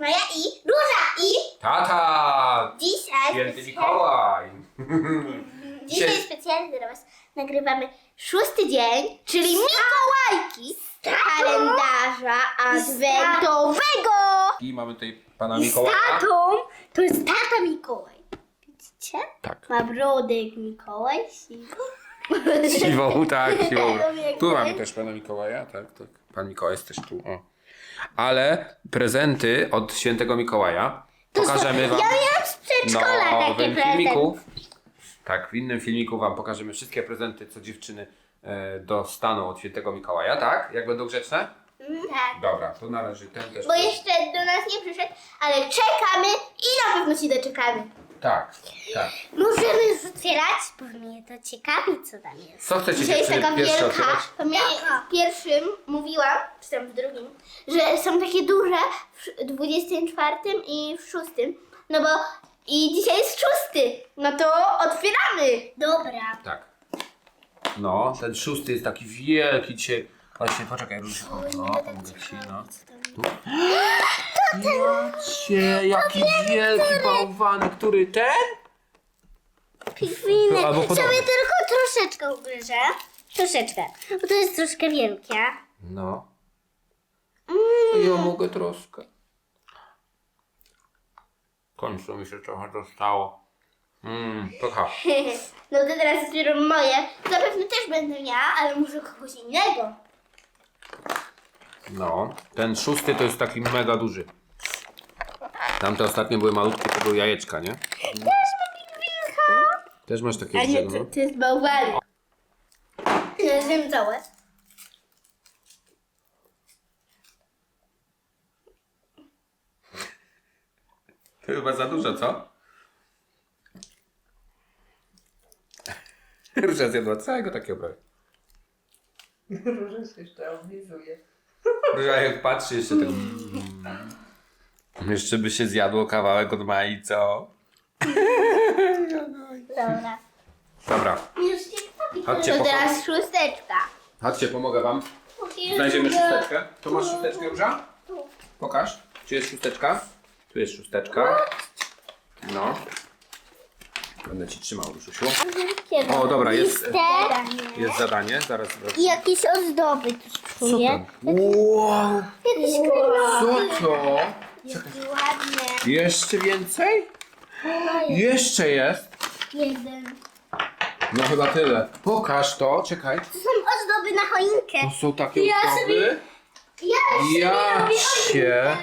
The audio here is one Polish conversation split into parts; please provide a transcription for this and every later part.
Maja i Róża. I Tata! dzisiaj, Święty specjalnie- Mikołaj! dzisiaj Dzisiaj- specjalnie dla Was nagrywamy szósty dzień, czyli Mikołajki z kalendarza adwentowego. I mamy tutaj pana Mikołaja. tatą, to jest tata Mikołaj. Widzicie? Tak. Ma brodek Mikołaj, siwo. Siwą, tak, siwą. Tu mamy też pana Mikołaja, tak, tak. Pan Mikołaj jest też tu, o. Ale prezenty od świętego Mikołaja pokażemy wam Ja miałam z przedszkola takie nowym prezenty. filmiku. Tak, w innym filmiku wam pokażemy wszystkie prezenty, co dziewczyny e, dostaną od świętego Mikołaja, tak? Jak będą grzeczne? Tak. Dobra, to należy ten też. Bo jeszcze do nas nie przyszedł, ale czekamy i na pewno się doczekamy. Tak, tak. Możemy otwierać, bo mnie to ciekawi, co tam jest. Co chcecie Dzisiaj jest dziewczyny taka pierwsze wielka, otwierać? pamiętam w pierwszym mówiłam, czy tam w drugim, że są takie duże w 24 i w 6. No bo i dzisiaj jest szósty. No to otwieramy. Dobra. Tak. No, ten szósty jest taki wielki dzisiaj. Właśnie, poczekaj, Różu. No, pomogę ci, no. Tu. Jacie, jaki wielki bałwan, który ten? Pingwiny. Albo. Sobie tylko troszeczkę ugryzę. Troszeczkę. Bo to jest troszkę wielkie. No. Mm. Ja mogę troszkę. W końcu mi się trochę dostało. Mmm, pycha. No to teraz dopiero moje. Zapewne też będę miała, ale może kogoś innego. No, ten szósty to jest taki mega duży. Tamte ostatnie były malutkie, to były jajeczka, nie? Też ma pingwinka. Też masz takie A nie, to, no? to jest bałwan. Ja wiem całe. To chyba za dużo, co? Róża zjadła całego takiego prawie. Róża się jeszcze oblizuje. Róża jak patrzy jeszcze tak... Mm. Jeszcze by się zjadło kawałek od Mai, co? Dobra. Dobra. Chodźcie, To teraz szósteczka. chodźcie, pomogę wam. Znajdziemy szósteczkę. To masz szósteczkę, Róża? Pokaż. Gdzie jest szósteczka? Tu jest szósteczka. No. Będę ci trzymał, Różusiu. O, dobra, jest-. Jest zadanie, zaraz... I jakieś ozdoby tu Co czuję. Wow! Jakieś. Co to? Ładne. Jeszcze więcej? Jeszcze jest? Jeden. No chyba tyle. Pokaż to, czekaj. To są ozdoby na choinkę. To są takie Ja ozdoby. sobie- Ja Ja cię.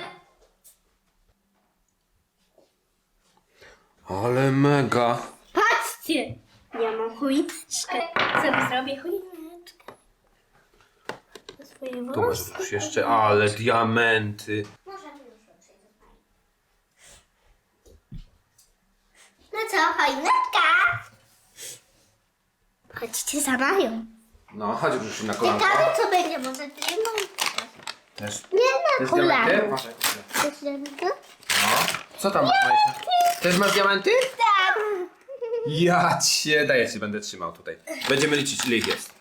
Ale mega. Patrzcie! Ja mam choineczkę. Sobie zrobię choineczkę. Na swoje Tu masz włosy. już jeszcze, ale diamenty. Możemy już ruszyć. No co, choineczka? Chodźcie za Mają. No, chodź już na kolanko. Ciekawe co będzie, może ty. Też. Nie na Też diamenty? No. Co tam masz, Majsia? Też masz diamenty? Tak. Ja cię, daję ci, będę trzymał tutaj. Będziemy liczyć ile ich jest.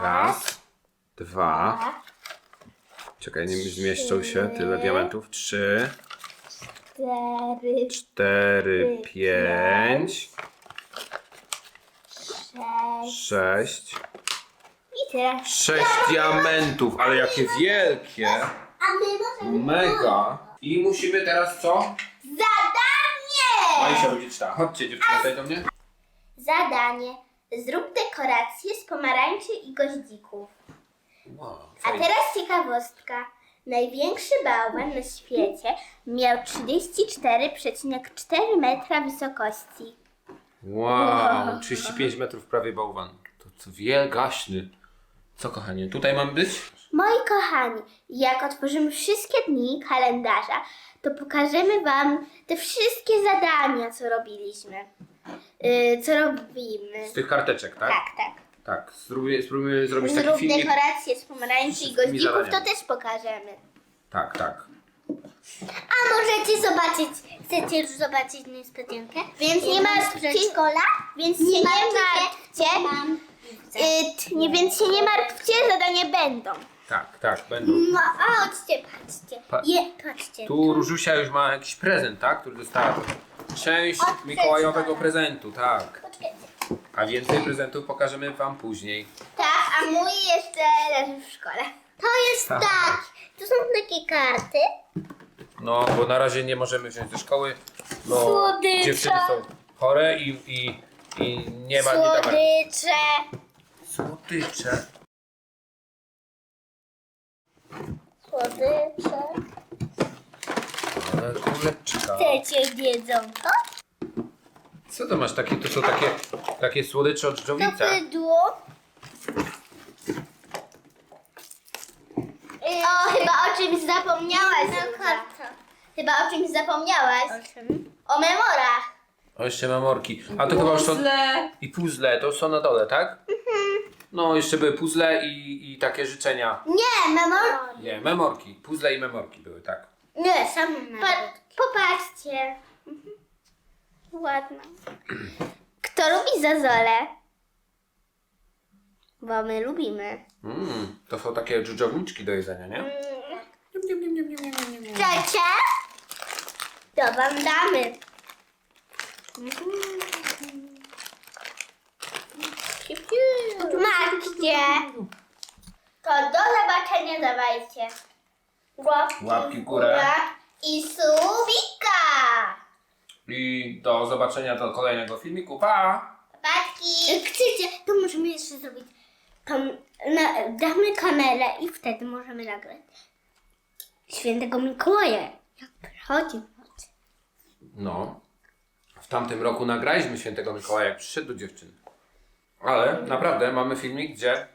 Raz. Dwa, czekaj, nie zmieszczą się tyle diamentów. Trzy, Cztery, cztery, pięć, sześć. sześć. I teraz. Sześć diamentów, ale jakie wielkie. A my możemy. Mega. I musimy teraz co? Majsia będzie czytała. Chodźcie dziewczyny tutaj do mnie. Zadanie. Zrób dekoracje z pomarańczy i goździków. Wow, A teraz ciekawostka. Największy bałwan na świecie miał 34,4 metra wysokości. Wow, 35 metrów prawie bałwan. To, to wielgaśny. Co kochanie, tutaj mam być? Moi kochani, jak otworzymy wszystkie dni kalendarza, to pokażemy Wam te wszystkie zadania, co robiliśmy. Yy, co robimy. Z tych karteczek, tak? Tak, tak. Tak, spróbuję, spróbujemy zrobić taki Zrób filmik. dekoracje z pomarańczy i wszystkimi goździków, to zadaniami. też pokażemy. Tak, tak. A możecie zobaczyć, chcecie już zobaczyć niespodziankę? Więc nie masz przedszkola, więc się nie martwcie. Y, t- nie, więc się nie martwcie, zadania będą. Tak, tak, będą. No, a chodźcie, patrzcie. Pa- Je, patrzcie. Tu Różusia już ma jakiś prezent, tak? Który dostała. Część Od mikołajowego przedszkola. prezentu, tak. Poczekajcie. A więcej prezentów pokażemy wam później. Tak, a mój jeszcze leży w szkole. To jest Tak. tak. Tu są takie karty. No, bo na razie nie możemy wziąć do szkoły, bo Słodycze. dziewczyny są chore i, i, i nie ma nie dawać. Słodycze. Słodycze. Słodycze. Ale kuleczka. Chcecie jedzonko? Co to masz takie? To są takie, takie słodycze od To dżdżowica. bydło. O, chyba o czymś zapomniałaś. Chyba o czymś zapomniałaś. O memorach. O, jeszcze memorki. A to chyba już są... Puzzle. I puzzle, to są na dole, tak? No, jeszcze były puzzle i, i takie życzenia. Nie, memor... Nie, memorki. Puzzle i memorki były, tak. Nie, sam pa Popatrzcie. Mhm. Ładna. Kto lubi zazole? Bo my lubimy. Mm, to są takie dżdżowniczki do jedzenia, nie? Chcecie? To wam damy. Macie. To do zobaczenia dawajcie. Łapki, Łapki w górę. I subika. I do zobaczenia do kolejnego filmiku. Pa! Patki. Jak chcecie, to możemy jeszcze zrobić. Tam, na, damy kamerę i wtedy możemy nagrać. Świętego Mikołaja. Jak przychodzi w nocy. No. W tamtym roku nagraliśmy świętego Mikołaja, jak przyszedł do dziewczyny. Ale naprawdę mamy filmik, gdzie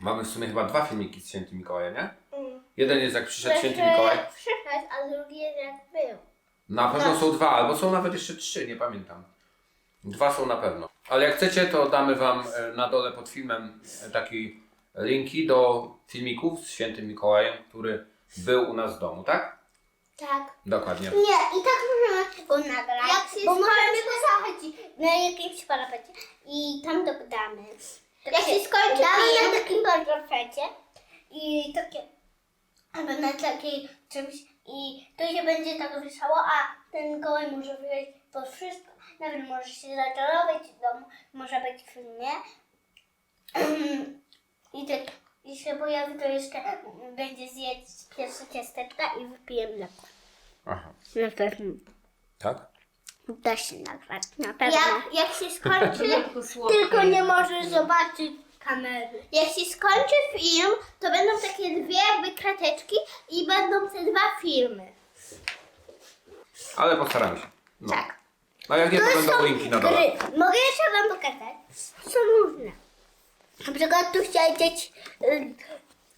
mamy w sumie chyba dwa filmiki z świętym Mikołajem, nie? Jeden jest jak przyszedł święty Mikołaj. Przyszedł, a drugi jest jak był. Na pewno są dwa, albo są nawet jeszcze trzy, nie pamiętam. Dwa są na pewno. Ale jak chcecie, to damy wam e, na dole pod filmem e, takie linki do filmików z świętym Mikołajem, który był u nas w domu, tak? Tak. Dokładnie. Nie, i tak możemy go nagrać. Jak się bo możemy zachodzić na jakimś parapecie i tam dodamy. Jak się skończy Damy na takim parapecie i takie albo na takiej czymś i to się będzie tak wieszało, a ten kołaj może wyjść po wszystko. Nawet może się zaczarować w domu, może być w filmie. I tak, i się pojawi, to jeszcze będzie zjeść pierwsze ciasteczka i wypiję mleko. Aha. Na pewno. Tak? Da się nagrać, na pewno. Jak, jak się skończy, Tylko nie możesz zobaczyć kamery. Jak się skończy film, to będą takie dwie jakby krateczki i będą te dwa filmy. Ale postaramy się. No. Tak. A jak nie, to będą linki na dole. gry. Mogę jeszcze wam pokazać? Są różne. Na przykład tu chciałeś y,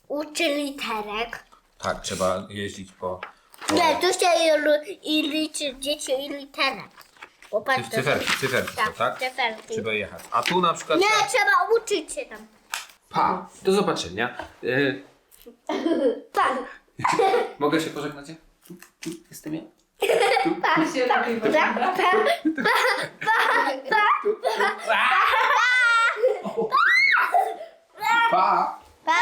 uczy literek. Tak, trzeba jeździć po... po... Nie, tu chciałeś i liczyć dzieci i literek. Popatrz, Cy- Cyferki, cyferki są, tak? cyferki. Trzeba jechać. A tu na przykład... Nie, trzeba uczyć się tam. Pa! Do zobaczenia. Y, Tak. mogę się pożegnać? Tu, tu, jestem ja. Mi się lepiej wygląda. Pa! Pa!